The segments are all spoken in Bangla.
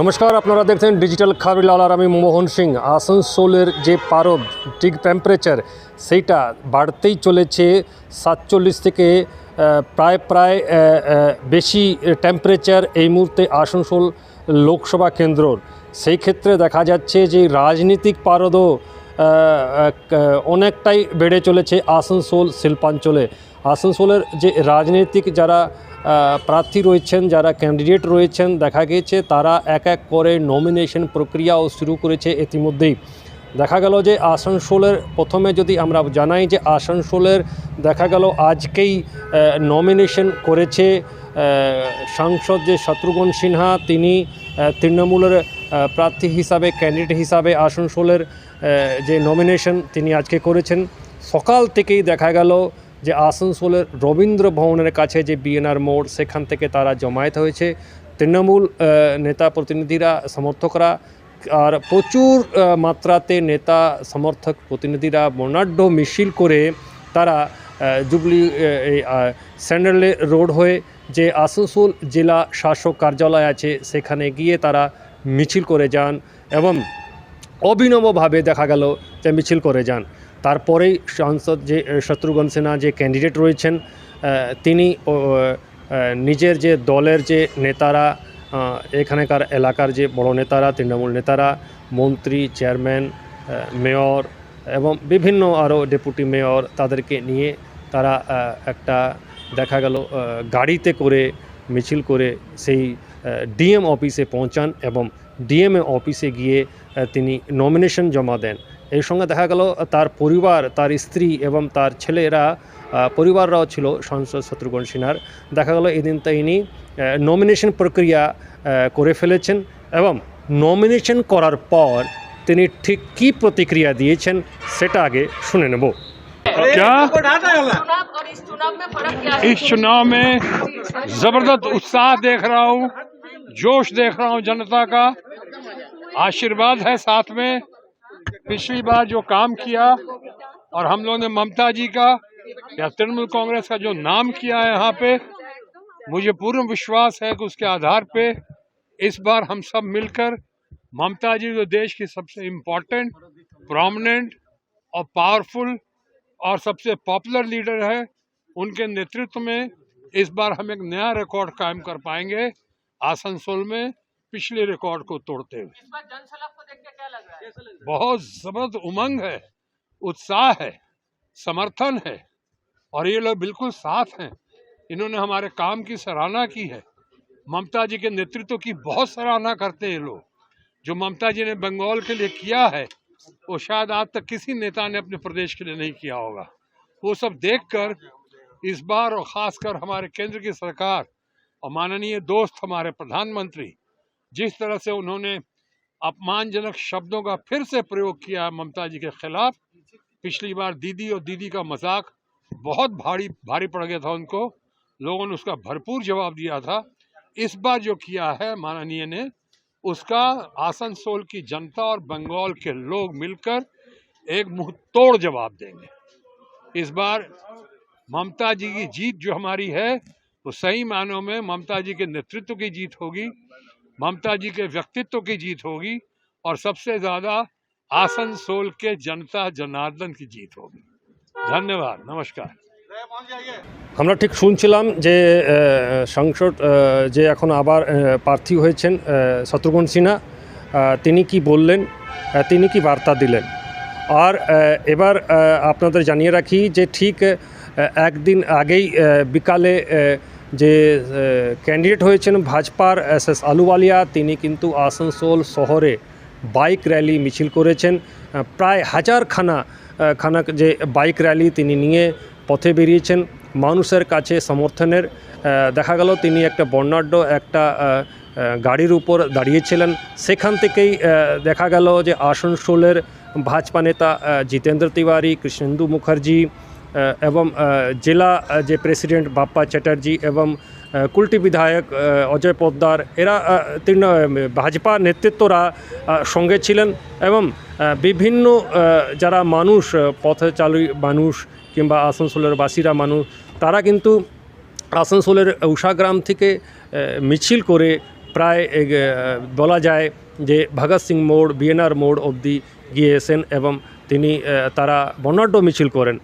নমস্কার, আপনারা দেখছেন ডিজিটাল খাবিলাল আর আমি মোহন সিং। আসানসোলের যে পারদ ডিগ টেম্পারেচার সেইটা বাড়তেই চলেছে। সাতচল্লিশ থেকে প্রায় প্রায় বেশি টেম্পারেচার এই মুহূর্তে আসানসোল লোকসভা কেন্দ্রর। সেই ক্ষেত্রে দেখা যাচ্ছে যে রাজনৈতিক পারদও অনেকটাই বেড়ে চলেছে আসানসোল, শিল্পাঞ্চলে। আসানসোলের যে রাজনৈতিক যারা প্রার্থী রয়েছেন, যারা ক্যান্ডিডেট রয়েছেন, দেখা গিয়েছে তারা এক এক করে নমিনেশন প্রক্রিয়াও শুরু করেছে ইতিমধ্যেই। দেখা গেল যে আসানসোলের, প্রথমে যদি আমরা জানাই যে আসানসোলের, দেখা গেল আজকেই নমিনেশন করেছে সাংসদ যে শত্রুঘ্ন সিনহা, তিনি তৃণমূলের প্রার্থী হিসাবে ক্যান্ডিডেট হিসাবে আসানসোলের যে নমিনেশন তিনি আজকে করেছেন, সকাল থেকেই দেখা গেল যে আসানসোলের রবীন্দ্র ভবনের কাছে যে বিএনআর মোড়, সেখান থেকে তারা জমায়েত হয়েছে। তৃণমূল নেতা প্রতিনিধিরা, সমর্থকরা, আর প্রচুর মাত্রাতে নেতা, সমর্থক প্রতিনিধিরা, বর্ণাঢ্য মিছিল করে তারা জুবলি স্যান্ডেলে রোড হয়ে যে আসানসোল জেলা শাসক কার্যালয় আছে, সেখানে গিয়ে তারা মিছিল করে যান এবং অভিনবভাবে দেখা গেল যে মিছিল করে যান। তারপরেই সাংসদ যে শত্রুঘ্ন সিনহা যে ক্যান্ডিডেট রয়েছেন তিনি নিজের যে দলের যে নেতারা এখানকার এলাকার যে বড় নেতারা, তৃণমূল নেতারা, মন্ত্রী, চেয়ারম্যান মেয়র এবং বিভিন্ন আরও ডেপুটি মেয়র তাদেরকে নিয়ে তারা একটা দেখা গেল গাড়িতে করে মিছিল করে সেই ডিএম অফিসে পৌঁছান এবং ডিএম অফিসে গিয়ে তিনি নমিনেশন জমা দেন। এর সঙ্গে দেখা গেল, তার পরিবার, তার স্ত্রী এবং তার ছেলেরা পরিবাররাও ছিল সংসদ শত্রুঘ্ন সিনহার দেখা গেল, এদিন তিনি নমিনেশন প্রক্রিয়া করে ফেলেছেন এবং নমিনেশন করার পর তিনি ঠিক কী প্রতিক্রিয়া দিয়েছেন, সেটা আগে শুনে নেব। क्या? इस चुनाव में फ़र्क क्या है इस चुनाव में ज़बरदस्त उत्साह देख रहा हूँ जोश देख रहा हूँ जनता का। आशीर्वाद है साथ में। पिछली बार जो काम किया और हम लोगों ने ममता जी का या तृणमूल कांग्रेस का जो नाम किया है यहाँ पे मुझे पूर्ण विश्वास है कि उसके आधार पे इस बार हम सब मिलकर ममता जी जो देश की सबसे इम्पोर्टेंट प्रोमिनेंट और पावरफुल और सबसे पॉपुलर लीडर है उनके नेतृत्व में इस बार हम एक नया रिकॉर्ड कायम कर पाएँगे आसनसोल में पिछले रिकॉर्ड को तोड़ते हुए। इस बार जनसलाब को देख के क्या लग रहा है? बहुत ज़बरदस्त उमंग है उत्साह है समर्थन है और ये लोग बिल्कुल साफ़ हैं। इन्होंने हमारे काम की सराहना की है। ममता जी के नेतृत्व की बहुत सराहना करते हैं ये लोग। जो ममता जी ने बंगाल के लिए किया है वो शायद आज तक किसी नेता ने अपने प्रदेश के लिए नहीं किया होगा। वो सब देखकर, इस बार और खासकर हमारे केंद्र की सरकार और माननीय दोस्त हमारे प्रधानमंत्री, जिस तरह से उन्होंने अपमानजनक शब्दों का फिर से प्रयोग किया ममता जी के खिलाफ, पिछली बार दीदी और दीदी का मज़ाक बहुत भारी भारी पड़ गया था उनको। लोगों ने उसका भरपूर जवाब दिया था। इस बार जो किया है, माननीय ने उसका आसनसोल की जनता और बंगाल के लोग मिलकर एक मुँह तोड़ जवाब देंगे। इस बार ममता जी की जीत जो हमारी है, वो सही मानों में ममता जी के नेतृत्व की जीत होगी, ममता जी के व्यक्तित्व की जीत होगी और सबसे ज़्यादा आसनसोल के जनता जनार्दन की जीत होगी। धन्यवाद, नमस्कार। আমরা ঠিক শুনছিলাম যে সাংসদ যে এখন আবার প্রার্থী হয়েছেন শত্রুঘ্ন সিনহা তিনি কি বললেন তিনি কি বার্তা দিলেন? আর এবার আপনাদের জানিয়ে রাখি যে ঠিক একদিন আগেই বিকালে যে ক্যান্ডিডেট হয়েছেন ভাজপার এস এস আলুওয়ালিয়া, তিনি কিন্তু আসানসোল শহরে বাইক র্যালি মিছিল করেছেন। প্রায় হাজার খানা খানা যে বাইক র্যালি তিনি নিয়ে পথে বেরিয়েছেন। মানুষের কাছে সমর্থনের দেখা গেল তিনি একটা বর্ণাঢ্য একটা গাড়ির উপর দাঁড়িয়েছিলেন। সেখান থেকেই দেখা গেল যে আসানসোলের ভাজপা নেতা জিতেন্দ্র তিওয়ারি কৃষ্ণেন্দু মুখার্জি এবং জেলা যে প্রেসিডেন্ট বাপ্পা চ্যাটার্জি এবং কুলটি বিধায়ক অজয় পোদ্দার এরা তৃণ ভাজপা নেতৃত্বরা সঙ্গে ছিলেন এবং বিভিন্ন যারা মানুষ আহ, পথচারী মানুষ কিংবা আসানসোলের বাসীরা মানুষ তারা কিন্তু আসানসোলের উষাগ্রাম থেকে মিছিল করে প্রায় বলা যায় যে ভগৎ সিং মোড়, বিএনআর মোড় অবধি গিয়েছেন এবং তিনি তারা বর্ণাঢ্য মিছিল করেন।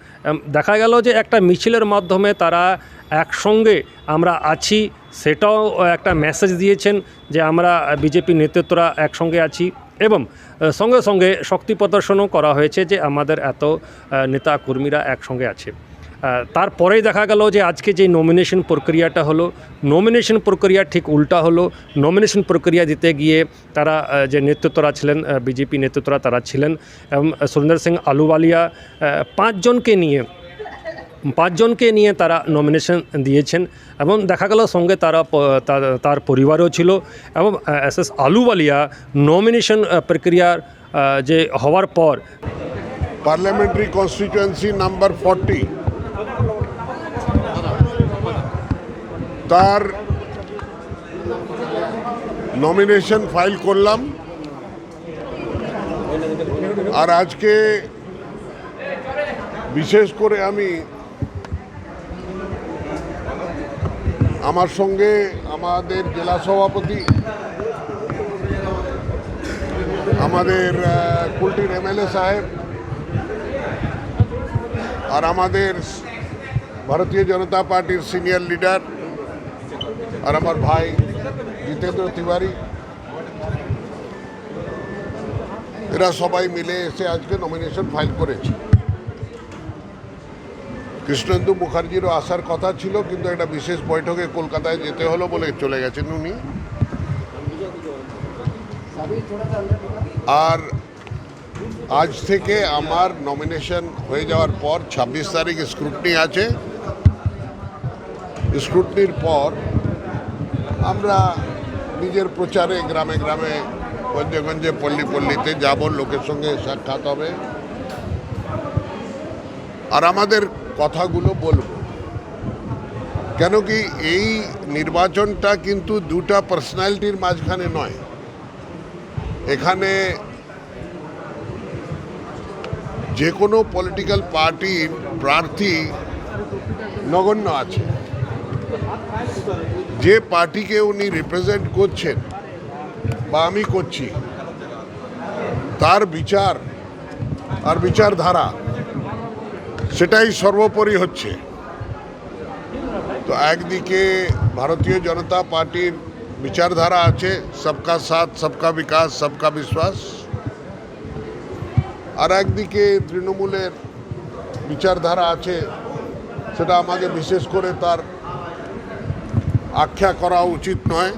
দেখা গেল যে একটা মিছিলের মাধ্যমে তারা একসঙ্গে আমরা আছি, সেটাও একটা মেসেজ দিয়েছেন যে আমরা বিজেপি নেতৃত্বরা একসঙ্গে আছি এবং সঙ্গে সঙ্গে শক্তি প্রদর্শনও করা হয়েছে যে আমাদের এত নেতা কর্মীরা একসঙ্গে আছে। তারপরেই দেখা গেল যে আজকে যে নমিনেশন প্রক্রিয়াটা হলো নমিনেশন প্রক্রিয়া ঠিক উল্টা হলো। নমিনেশন প্রক্রিয়া দিতে গিয়ে তারা যে নেতৃত্বরা ছিলেন বিজেপি নেতৃত্বরা তারা ছিলেন, এবং সুরেন্দ্র সিং আলুওয়ালিয়া পাঁচজনকে নিয়ে পাঁচজনকে নিয়ে তারা নমিনেশন দিয়েছেন এবং দেখা গেল সঙ্গে তারা তার- পরিবারও ছিল এবং এস এস আলুওয়ালিয়া নমিনেশন প্রক্রিয়ার যে হওয়ার পর পার্লামেন্টারি কনস্টিটিউয়েন্সি নাম্বার ফর্টি তার নমিনেশন ফাইল করলাম। আর আজকে বিশেষ করে আমি আমার সঙ্গে আমাদের জেলা সভাপতি, আমাদের কুলটির এমএলএ সাহেব, আর আমাদের ভারতীয় জনতা পার্টির সিনিয়র লিডার, আর আমার ভাই জিতেন্দ্র তিওয়ারি। এরা সবাই মিলে এসে আজকে নমিনেশন ফাইল করেছে। কৃষ্ণেন্দু মুখার্জিরও আসার কথা ছিল, কিন্তু একটা বিশেষ বৈঠকে কলকাতায় যেতে হলো বলে চলে গেছেন উনি। আর আজ থেকে আমার নমিনেশন হয়ে যাওয়ার পর ছাব্বিশ তারিখ স্ক্রুটনি আছে। স্ক্রুটনির পর আমরা নিজের প্রচারে গ্রামে গ্রামে গঞ্জে গঞ্জে পল্লী পল্লীতে যাব, লোকের সঙ্গে সাক্ষাৎ হবে। আর আমাদের কথাগুলো বলব। কেন কি এই নির্বাচনটা কিন্তু দুটা পার্সোনালিটির মাঝখানে নয়। এখানে যে কোনো পলিটিক্যাল পার্টির প্রার্থী নগণ্য আছে। যে পার্টিকে উনি রিপ্রেজেন্ট করছেন বা আমি করছি, তার বিচার আর বিচারধারা সেটাই সর্বোপরি হচ্ছে। তো একদিকে ভারতীয় জনতা পার্টির বিচারধারা আছে, সবকা সাথ, সবকা বিকাশ, সবকা বিশ্বাস। আর একদিকে তৃণমূলের বিচারধারা আছে, সেটা আমাকে বিশেষ করে তার আখ্যা করা উচিত নয়।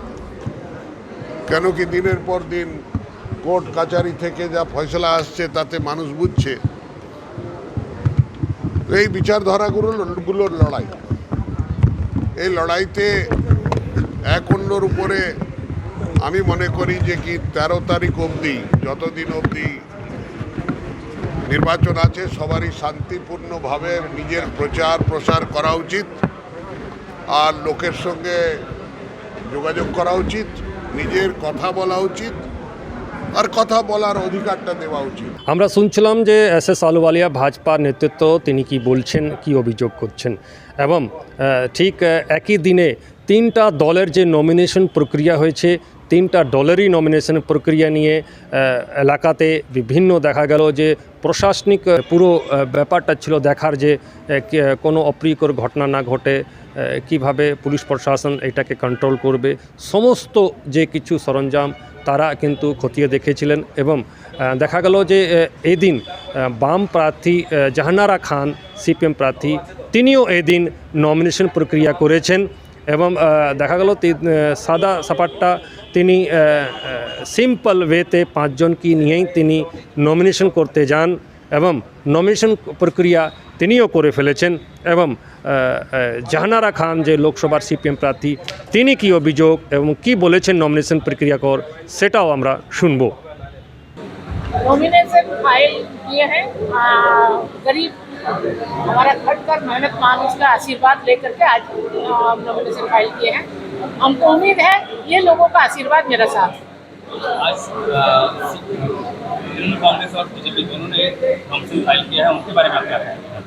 কেন কি দিনের পর দিন কোর্ট কাচারি থেকে যা ফয়সলা আসছে, তাতে মানুষ বুঝছে। এই বিচারধারাগুলো গুলোর লড়াই। এই লড়াইতে এক অন্যর উপরে আমি মনে করি যে কি তেরো তারিখ অবধি, যতদিন অবধি নির্বাচন আছে, সবারই শান্তিপূর্ণভাবে নিজের প্রচার প্রসার করা উচিত আর লোকের সঙ্গে যোগাযোগ করা উচিত, নিজের কথা বলা উচিত। আর কথা বলার অধিকারটা দেওয়া উচিত। আমরা শুনছিলাম যে এস এস আলুওয়ালিয়া ভাজপা নেতৃত্ব তিনি কি বলছেন, কি অভিযোগ করছেন? এবং ঠিক একই দিনে তিনটা দলের যে নমিনেশন প্রক্রিয়া হয়েছে, তিনটা দলেরই নমিনেশন প্রক্রিয়া নিয়ে এলাকাতে বিভিন্ন দেখা গেল যে প্রশাসনিক পুরো ব্যাপারটা ছিল দেখার যে কোনো অপ্রিয়কর ঘটনা না ঘটে কীভাবে পুলিশ প্রশাসন এটাকে কন্ট্রোল করবে, সমস্ত যে কিছু সরঞ্জাম তারা কিন্তু খতিয়ে দেখেছিলেন এবং দেখা গেল যে এদিন বাম প্রার্থী জাহানারা খান, সিপিএম প্রার্থী, তিনিও এদিন নমিনেশন প্রক্রিয়া করেছেন এবং দেখা গেল সাদা সাপাট্টা তিনি সিম্পল ওয়েতে পাঁচজনকে নিয়েই তিনি নমিনেশন করতে যান। এবং নমিনেশন প্রক্রিয়া তিনিও করে ফেলেছেন এবং আহ, আহ, জাহানারা খান যে লোকসভার সিপিএম প্রার্থী তিনি কি অভিযোগ এবং কি বলেছেন নমিনেশন প্রক্রিয়া কর সেটাও আমরা শুনবো नॉमिनेशन फाइल किए हैं आ, गरीब हमारा खट कर मेहनत मानुष का आशीर्वाद लेकर के आज नॉमिनेशन फाइल किए हैं हमको उम्मीद है ये लोगों का आशीर्वाद मेरा साथ है। आज अ, तृणमूल कांग्रेस और बीजेपी दोनों ने हमसे फ़ाइल किया है उनके बारे में क्या कहें?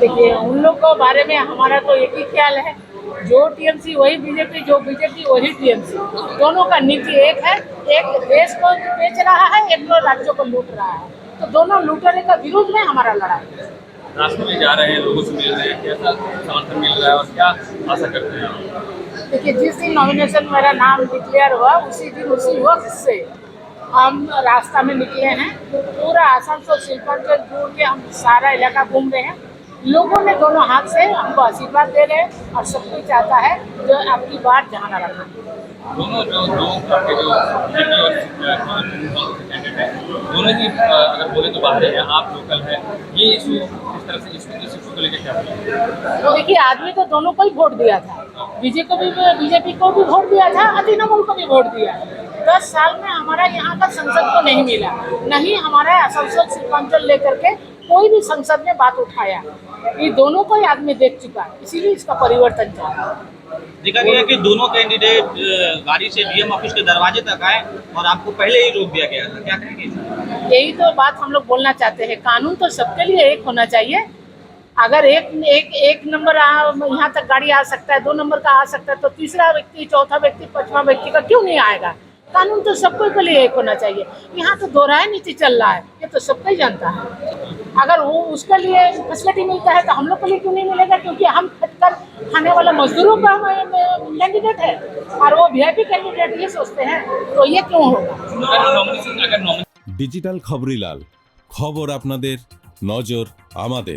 देखिए उन लोग के बारे में हमारा तो एक ही ख्याल है। जो टीएमसी वही बीजेपी जो बीजेपी वही टीएमसी दोनों का नीति एक है। एक देश को बेच रहा है एक लोग राज्यों को लूट रहा है। तो दोनों लूटने का विरोध में हमारा लड़ाई है। रास्ते में जा रहे हैं लोगों से मिल रहे हैं कैसा समर्थन मिल रहा है और क्या आशा करते हैं देखिए जिस दिन नॉमिनेशन मेरा नाम डिक्लेयर हुआ उसी दिन उसी वक्त से हम रास्ता में निकले हैं। पूरा आसनसोल शिल्पांचल जोड़ के हम सारा इलाका घूम रहे हैं। लोगों ने दोनों हाथ से हमको आशीर्वाद दे रहे हैं और सब कोई चाहता है जो आपकी बात जहाँ न रखना दोनों जो दो जो दोनों ही अगर बोले तो बाहर हैं आप लोकल हैं ये इशू इस तरह से इस इस इशू को लेकर क्या तो देखिए आदमी तो दोनों को ही वोट दिया था। बीजेपी को भी बीजेपी को भी वोट दिया था और तृणमूल को भी वोट दिया। दस साल में हमारा यहाँ का संसद को नहीं मिला। नहीं हमारा संसद शिल्पांचल लेकर के कोई भी संसद में बात उठाया। ये दोनों को ही आदमी देख चुका है। इसीलिए इसका परिवर्तन चाहता है। देखा गया कि दोनों कैंडिडेट गाड़ी से डीएम ऑफ़िस के दरवाजे तक आए और आपको पहले ही रोक दिया गया था। क्या कहेंगे? यही तो बात हम लोग बोलना चाहते हैं। कानून तो सबके लिए एक होना चाहिए। अगर एक एक एक नंबर यहाँ तक गाड़ी आ सकता है दो नंबर का आ सकता है तो तीसरा व्यक्ति चौथा व्यक्ति पांचवा व्यक्ति का क्यों नहीं आएगा? कानून तो सबको के लिए एक होना चाहिए यहाँ तो दोहराया नीति चल रहा है ये तो सबको ही जानता है अगर वो उसके लिए फैसिलिटी मिलता है तो हम लोग के लिए क्यों नहीं मिलेगा क्योंकि हम खटकर खाने वाले मजदूरों का कैंडिडेट है और वो वीआईपी कैंडिडेट ये सोचते हैं तो ये क्यों होगा अगर नॉमिनेशन अगर नॉमिनेशन ডিজিটাল খবরিলাল খবর আপনাদের নজর আমাদের